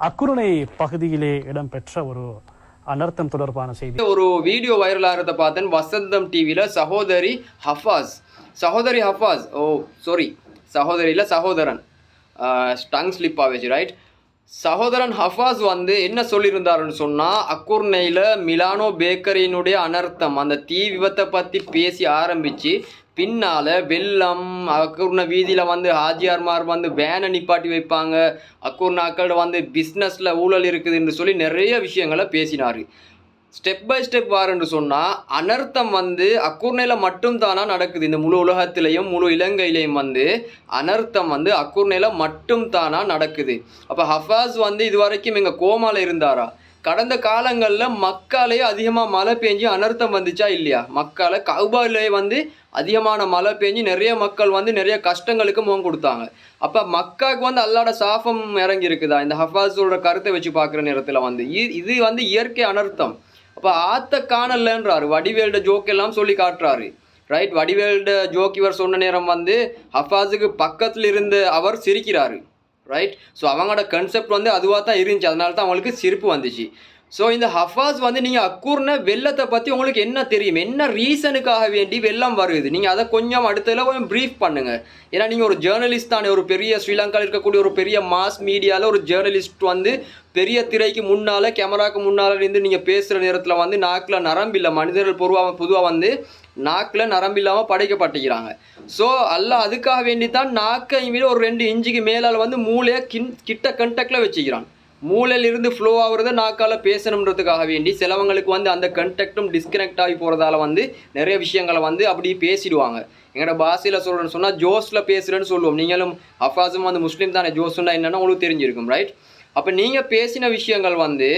அக்குருணை பகுதியிலே இடம்பெற்ற ஒரு அனர்த்தம் தொடர்பான செய்தி. ஒரு வீடியோ வைரல் ஆகிறத பார்த்தேன். வசந்தம் டிவியில் சகோதரி ஹஃபாஸ். சகோதரி ஹஃபாஸ். ஓ சாரி சகோதரி இல்லை சகோதரன் டங் ஸ்லிப் ஆவேஜ் ரைட் சகோதரன் ஹஃபாஸ் வந்து என்ன சொல்லியிருந்தாருன்னு சொன்னால் அக்குர்னையில் மிலானோ பேக்கரியினுடைய அனர்த்தம் அந்த தீ விபத்தை பற்றி பேசி ஆரம்பித்து பின்னால் வெள்ளம் அக்குர்ண வீதியில் வந்து ஹாஜியார்மார் வந்து வேனை நிப்பாட்டி வைப்பாங்க. அக்குர்ணாக்கள் வந்து பிஸ்னஸில் ஊழல் இருக்குதுன்னு சொல்லி நிறைய விஷயங்களை பேசினார். ஸ்டெப் பை ஸ்டெப் வாருன்னு சொன்னால் அனர்த்தம் வந்து அக்கூர்ணையில் மட்டும் தானா நடக்குது. இந்த முழு உலகத்திலையும் முழு இலங்கையிலையும் வந்து அனர்த்தம் வந்து அக்கூர்ணையில் மட்டும் தானா நடக்குது. அப்போ ஹஃபாஸ் வந்து இது வரைக்கும் எங்கள் கோமால இருந்தாரா? கடந்த காலங்களில் மக்காலே அதிகமாக மழை பெஞ்சு அனர்த்தம் வந்துச்சா இல்லையா? மக்கால கவுபாலே வந்து அதிகமான மழை பெஞ்சு நிறைய மக்கள் வந்து நிறைய கஷ்டங்களுக்கு முகம் கொடுத்தாங்க. அப்போ மக்காவுக்கு வந்து அல்லாட சாபம் இறங்கி இருக்குதா இந்த ஹஃபாஸோட கருத்தை வச்சு பார்க்குற நேரத்தில் வந்து. இ- இது வந்து இயற்கை அனர்த்தம். அப்போ ஆத்த காணலன்றாரு. வடிவேல்ட ஜோக் எல்லாம் சொல்லி காட்டுறாரு. ரைட் வடிவேல்ட ஜோக் இவர் சொன்ன நேரம் வந்து ஹஃபாஸுக்கு பக்கத்தில் இருந்து அவர் சிரிக்கிறாரு. ரைட் ஸோ அவங்களோட கன்செப்ட் வந்து அதுவாக தான் இருந்துச்சு. அதனால தான் அவங்களுக்கு சிரிப்பு வந்துச்சு. ஸோ இந்த ஹஃபாஸ் வந்து நீங்கள் அக்கூர்ன வெள்ளத்தை பற்றி உங்களுக்கு என்ன தெரியும்? என்ன ரீசனுக்காக வேண்டி வெள்ளம் வருது? நீங்கள் அதை கொஞ்சம் அடுத்ததில் கொஞ்சம் ப்ரீஃப் பண்ணுங்கள் ஏன்னா நீங்கள் ஒரு ஜேர்னலிஸ்ட் தானே ஒரு பெரிய ஸ்ரீலங்காவில் இருக்கக்கூடிய ஒரு பெரிய மாஸ் மீடியாவில் ஒரு ஜேர்னலிஸ்ட் வந்து பெரிய திரைக்கு முன்னால் கேமராக்கு முன்னால் இருந்து நீங்கள் பேசுகிற நேரத்தில் வந்து நாக்கில் நரம்பில்லை மனிதர்கள் பொதுவாக பொதுவாக வந்து நாக்கில் நரம்பில்லாமல் படைக்கப்பட்டுக்கிறாங்க ஸோ அல்ல அதுக்காக வேண்டி தான் நாக்கை மீது ஒரு ரெண்டு இன்ச்சுக்கு மேலால் வந்து மூளையை கின் கிட்ட கண்டக்டில் வச்சுக்கிறான். மூளையிலிருந்து ஃப்ளோ ஆகுறத நாக்கால பேசணுன்றதுக்காக வேண்டி சிலவங்களுக்கு வந்து அந்த கண்டக்டும் டிஸ்கனெக்ட் ஆகி போகிறதால வந்து நிறைய விஷயங்களை வந்து அப்படி பேசிடுவாங்க. எங்களோட பாஷையில் சொல்கிறேன்னு சொன்னால் ஜோஸில் பேசுகிறேன்னு சொல்லுவோம். நீங்களும் அஃபாஸும் வந்து முஸ்லீம் தானே ஜோஸ்னா என்னென்னா உங்களுக்கு தெரிஞ்சிருக்கும் ரைட் அப்போ நீங்கள் பேசின விஷயங்கள் வந்து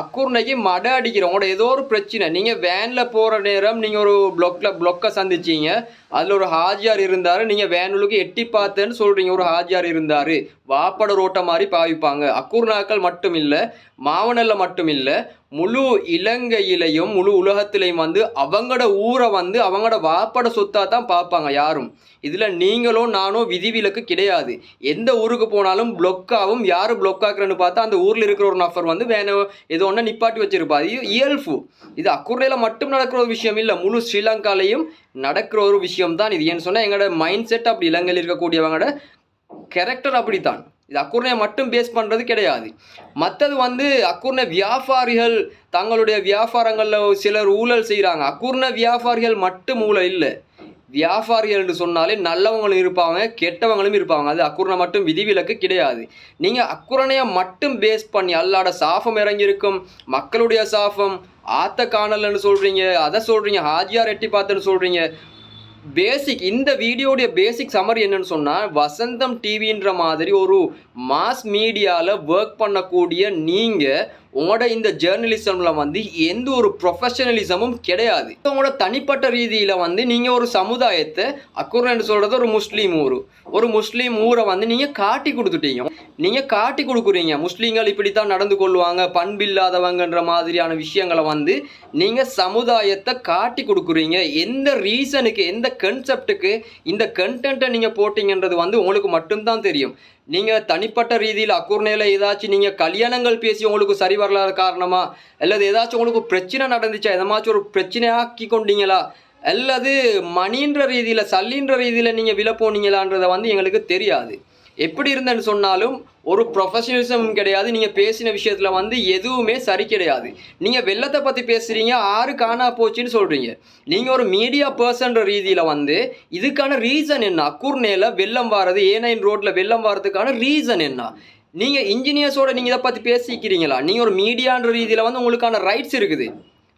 அக்குர்னைக்கு மட அடிக்கிற உங்களோட ஏதோ ஒரு பிரச்சனை. நீங்கள் வேனில் போகிற நேரம் நீங்கள் ஒரு ப்ளொக்கில் ப்ளொக்கை சந்திச்சீங்க. அதில் ஒரு ஹாஜியார் இருந்தார். நீங்கள் வேனுக்கு எட்டி பார்த்தேன்னு சொல்கிறீங்க ஒரு ஹாஜியார் இருந்தார். வாப்பட ரோட்டை மாதிரி பாவிப்பாங்க. அக்குர்னாக்கள் மட்டும் இல்லை மாவனல்ல மட்டும் இல்லை முழு இலங்கையிலையும் முழு உலகத்திலையும் வந்து அவங்களோட ஊரை வந்து அவங்களோட வாப்பட சொத்தாக தான் பார்ப்பாங்க யாரும். இதில் நீங்களும் நானும் விதிவிலக்கு கிடையாது. எந்த ஊருக்கு போனாலும் பிளொக்காகவும் யார் பிளொக்காக்குறன்னு பார்த்தா அந்த ஊரில் இருக்கிற ஒரு நபர் வந்து வேணும் ஏதோ ஒன்று நிப்பாட்டி வச்சிருப்பா இது இயல்பு. இது அக்குர்லையில் மட்டும் நடக்கிற ஒரு விஷயம் இல்லை. முழு ஸ்ரீலங்காலையும் நடக்கிற ஒரு விஷயம் தான் இது. ஏன்னு சொன்னால் எங்களோட மைண்ட் செட் அப்படி இலங்கையில் இருக்கக்கூடியவங்களோட கேரக்டர் அப்படித்தான். இது அக்குர்ணையை மட்டும் பேஸ் பண்ணுறது கிடையாது. மற்றது வந்து அக்குர்ண வியாபாரிகள் தங்களுடைய வியாபாரங்களில் சிலர் ஊழல் செய்கிறாங்க அக்குர்ண வியாபாரிகள் மட்டும் ஊழல் இல்லை. வியாபாரிகள் என்று சொன்னாலே நல்லவங்களும் இருப்பாங்க கெட்டவங்களும் இருப்பாங்க. அது அக்குர்ணை மட்டும் விதிவிலக்கு கிடையாது. நீங்கள் அக்குரணையை மட்டும் பேஸ் பண்ணி அல்லாட சாஃபம் இறங்கியிருக்கும். மக்களுடைய சாஃபம் ஆத்த காணல்னு சொல்கிறீங்க அதை சொல்கிறீங்க ஹாஜியார் எட்டி பார்த்துன்னு சொல்கிறீங்க பேசிக் இந்த வீடியோடைய பேசிக் சம்மர் என்னன்னு சொன்னால் வசந்தம் டிவின்ற மாதிரி ஒரு மாஸ் மீடியாவில் ஒர்க் பண்ணக்கூடிய நீங்கள் உங்களோட இந்த ஜேர்னலிசமில் வந்து எந்த ஒரு ப்ரொஃபஷனலிசமும் கிடையாது. உங்களோட தனிப்பட்ட ரீதியில் வந்து நீங்கள் ஒரு சமுதாயத்தை அக்குரன்னு சொல்கிறது ஒரு முஸ்லீம் ஊர். ஒரு முஸ்லீம் ஊரை வந்து நீங்கள் காட்டி கொடுத்துட்டீங்க. நீங்கள் காட்டி கொடுக்குறீங்க. முஸ்லீம்கள் இப்படி தான் நடந்து கொள்வாங்க பண்பில்லாதவங்கன்ற மாதிரியான விஷயங்களை வந்து நீங்கள் சமுதாயத்தை காட்டி கொடுக்குறீங்க. எந்த ரீசனுக்கு எந்த கன்செப்டுக்கு இந்த கண்டென்ட்டை நீங்கள் போட்டீங்கன்றது வந்து உங்களுக்கு மட்டும்தான் தெரியும். நீங்கள் தனிப்பட்ட ரீதியில் அக்குர்ணையில் ஏதாச்சும் நீங்கள் கல்யாணங்கள் பேசி உங்களுக்கு சரி வரலாத காரணமா? அல்லது ஏதாச்சும் உங்களுக்கு பிரச்சனை நடந்துச்சா? எதமாச்சும் ஒரு பிரச்சனையாக்கி கொண்டீங்களா? அல்லது மணின்ற ரீதியில் சல்லின்ற ரீதியில் நீங்கள் விழ போனீங்களான்றதை வந்து எங்களுக்கு தெரியாது. எப்படி இருந்தேன்னு சொன்னாலும் ஒரு ப்ரொஃபஷனலிசமும் கிடையாது. நீங்கள் பேசின விஷயத்தில் வந்து எதுவுமே சரி கிடையாது. நீங்கள் வெள்ளத்தை பற்றி பேசுகிறீங்க ஆறு காணா போச்சுன்னு சொல்கிறீங்க நீங்கள் ஒரு மீடியா பர்சன்ற ரீதியில் வந்து இதுக்கான ரீசன் என்ன? அக்குர்னேல வெள்ளம் வாரது ஏனைன் ரோட்டில் வெள்ளம் வாரதுக்கான ரீசன் என்ன? நீங்கள் இன்ஜினியர்ஸோட நீங்கள் இதை பற்றி பேசிக்கிறீங்களா? நீங்கள் ஒரு மீடியான்ற ரீதியில் வந்து உங்களுக்கான ரைட்ஸ் இருக்குது.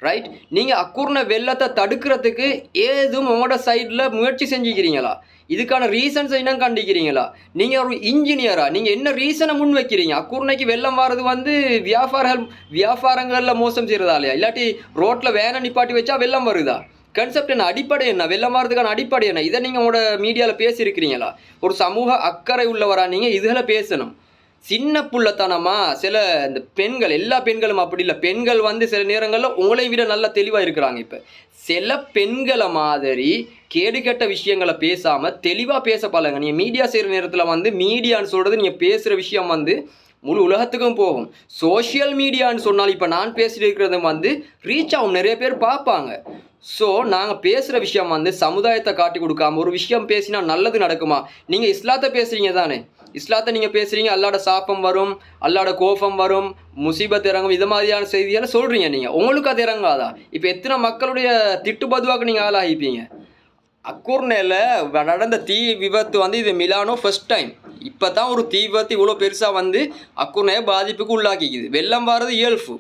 ரைட் நீங்கள் அக்குர்ண வெள்ளத்தை தடுக்கிறதுக்கு ஏதும் உங்களோட சைடில் முயற்சி செஞ்சுக்கிறீங்களா? இதுக்கான ரீசன்ஸ் என்ன கண்டிக்கிறீங்களா? நீங்கள் ஒரு இன்ஜினியரா நீங்கள் என்ன ரீசனை முன் வைக்கிறீங்க? அக்குர்ணைக்கு வெள்ளம் வர்றது வந்து வியாபாரங்கள் வியாபாரங்களில் மோசம் செய்கிறதாலையா இல்லாட்டி ரோட்டில் வேனை நிப்பாட்டி வச்சா வெள்ளம் வருதா? கன்செப்ட் என்ன? அடிப்படை என்ன? வெள்ளம் வர்றதுக்கான அடிப்படை என்ன? இதை நீங்கள் உங்களோட மீடியாவில் பேசியிருக்கிறீங்களா? ஒரு சமூக அக்கறை உள்ளவரா நீங்கள் இதில் பேசணும். சின்ன புள்ளத்தனமாக சில இந்த பெண்கள் எல்லா பெண்களும் அப்படி இல்லை. பெண்கள் வந்து சில நேரங்களில் உங்களை விட நல்ல தெளிவாக இருக்கிறாங்க இப்போ. சில பெண்களை மாதிரி கேடுகெட்ட விஷயங்களை பேசாமல் தெளிவாக பேச பழங்க நீங்கள் மீடியா செய்கிற நேரத்தில் வந்து மீடியான்னு சொல்கிறது நீங்கள் பேசுகிற விஷயம் வந்து முழு உலகத்துக்கும் போகும். சோஷியல் மீடியான்னு சொன்னால் இப்போ நான் பேசிட்டு இருக்கிறது வந்து ரீச் ஆகும். நிறைய பேர் பார்ப்பாங்க. ஸோ நாங்கள் பேசுகிற விஷயம் வந்து சமுதாயத்தை காட்டி கொடுக்காம ஒரு விஷயம் பேசினா நல்லது நடக்குமா? நீங்கள் இஸ்லாத்தை பேசுகிறீங்க தானே. இஸ்லாத்தை நீங்கள் பேசுகிறீங்க அல்லாட சாப்பம் வரும் அல்லாட கோபம் வரும் முசீபத் இறங்கும் இது மாதிரியான செய்தியெல்லாம் சொல்கிறீங்க நீங்கள் உங்களுக்கு அது இறங்காதா? இப்போ எத்தனை மக்களுடைய திட்டு பதுவாக நீங்கள் ஆளாகிப்பீங்க? அக்கூர்னேல நடந்த தீ விபத்து வந்து இது மிலானோ ஃபர்ஸ்ட் டைம் இப்போ தான் ஒரு தீ விபத்து இவ்வளோ பெருசாக வந்து அக்கூர்னே பாதிப்புக்கு உள்ளாக்கிக்குது. வெள்ளம் வர்றது இயல்பு.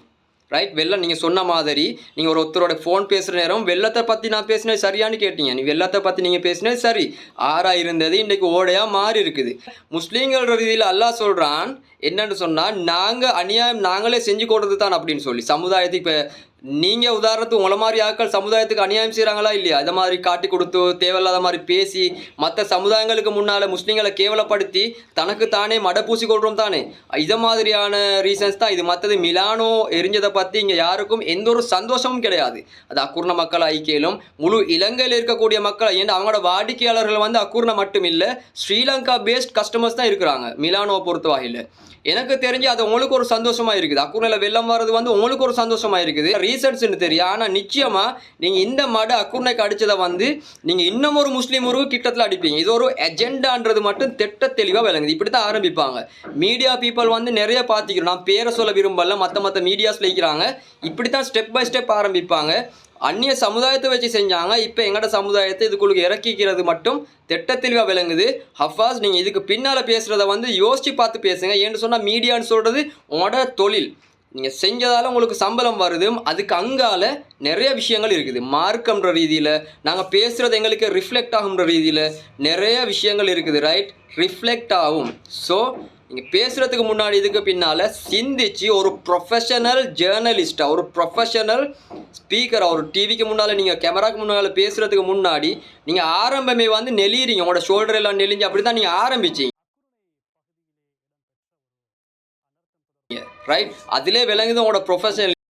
ரைட் வெள்ளம் நீங்கள் சொன்ன மாதிரி நீங்கள் ஒரு ஒருத்தரோட ஃபோன் பேசுகிற நேரம் வெள்ளத்தை பற்றி நான் பேசினது சரியான்னு கேட்டீங்க. நீ வெள்ளத்தை பற்றி நீங்கள் பேசினது சரி. ஆறாக இருந்தது இன்றைக்கு ஓடையாக மாறி இருக்குது. முஸ்லீம்கள் ரீதியில் அல்லாஹ் சொல்கிறான் என்னன்னு சொன்னால் நாங்கள் அநியாயம் நாங்களே செஞ்சு கொடுத்து தான் அப்படின்னு சொல்லி. சமுதாயத்துக்கு இப்போ நீங்கள் உதாரணத்துக்கு உங்களை மாதிரி ஆட்கள் சமுதாயத்துக்கு அநியாயம் செய்கிறாங்களா இல்லையா? இதை மாதிரி காட்டி கொடுத்து தேவையில்லாத மாதிரி பேசி மற்ற சமுதாயங்களுக்கு முன்னால் முஸ்லீம்களை கேவலப்படுத்தி தனக்கு தானே மட பூசி கொள்கிறோம் தானே? இதை மாதிரியான ரீசன்ஸ் தான். இது மற்றது மிலானோ எரிஞ்சதை பற்றி இங்கே யாருக்கும் எந்த ஒரு சந்தோஷமும் கிடையாது. அது அக்குர்ண மக்கள் ஐக்கியிலும் முழு இலங்கையில் இருக்கக்கூடிய மக்கள் ஏன்னா அவங்களோட வாடிக்கையாளர்கள் வந்து அக்குர்ண மட்டும் இல்லை ஸ்ரீலங்கா பேஸ்ட் கஸ்டமர்ஸ் தான் இருக்கிறாங்க மிலானோவை பொறுத்த வகையில். எனக்கு தெரிஞ்சு அது உங்களுக்கு ஒரு சந்தோஷமாக இருக்குது. அக்குர்ணையில் வெள்ளம் வர்றது வந்து உங்களுக்கு ஒரு சந்தோஷமாக இருக்குது. ரீசன்ஸ்னு தெரியும். ஆனால் நிச்சயமாக நீங்கள் இந்த மட அக்குர்ணைக்கு அடிச்சதை வந்து நீங்கள் இன்னும் ஒரு முஸ்லீம் உருவு கிட்டத்தில் அடிப்பீங்க. இது ஒரு எஜெண்டான்றது மட்டும் திட்ட தெளிவாக விளங்குது. இப்படி தான் ஆரம்பிப்பாங்க. மீடியா பீப்புள் வந்து நிறைய பார்த்துக்கிறோம். நான் பேரை சொல்ல விரும்பல. மற்ற மற்ற மீடியாஸில் இருக்கிறாங்க. இப்படி தான் ஸ்டெப் பை ஸ்டெப் ஆரம்பிப்பாங்க. அந்நிய சமுதாயத்தை வச்சு செஞ்சாங்க. இப்போ எங்களோட சமுதாயத்தை இதுக்குள்ளுக்கு இறக்கிக்கிறது மட்டும் திட்ட தெளிவாக விளங்குது. ஹஃபாஸ் நீங்கள் இதுக்கு பின்னால் பேசுகிறத வந்து யோசித்து பார்த்து பேசுங்க. ஏன்னு சொன்னால் மீடியான்னு சொல்கிறது உங்களோட தொழில். நீங்கள் செஞ்சதால் உங்களுக்கு சம்பளம் வருது. அதுக்கு அங்கால நிறைய விஷயங்கள் இருக்குது. மார்க்கம்ன்ற ரீதியில் நாங்கள் பேசுகிறது எங்களுக்கு ரிஃப்ளெக்ட் ஆகுன்ற ரீதியில் நிறைய விஷயங்கள் இருக்குது ரைட் ரிஃப்ளெக்ட் ஆகும். ஸோ நீங்கள் பேசுகிறதுக்கு முன்னாடி இதுக்கு பின்னால் சிந்திச்சு ஒரு ப்ரொஃபஷனல் ஜேர்னலிஸ்ட்டாக ஒரு ப்ரொஃபஷனல் ஸ்பீக்கராக ஒரு டிவிக்கு முன்னால் நீங்கள் கேமராக்கு முன்னால் பேசுகிறதுக்கு முன்னாடி நீங்கள் ஆரம்பமே வந்து நெளிறீங்க. உங்களோட ஷோல்டர் எல்லாம் நெளிஞ்சு அப்படி தான் நீங்கள் ஆரம்பிச்சீங்க. ரைட் அதிலே விளங்குது உங்களோட ப்ரொஃபஷனல்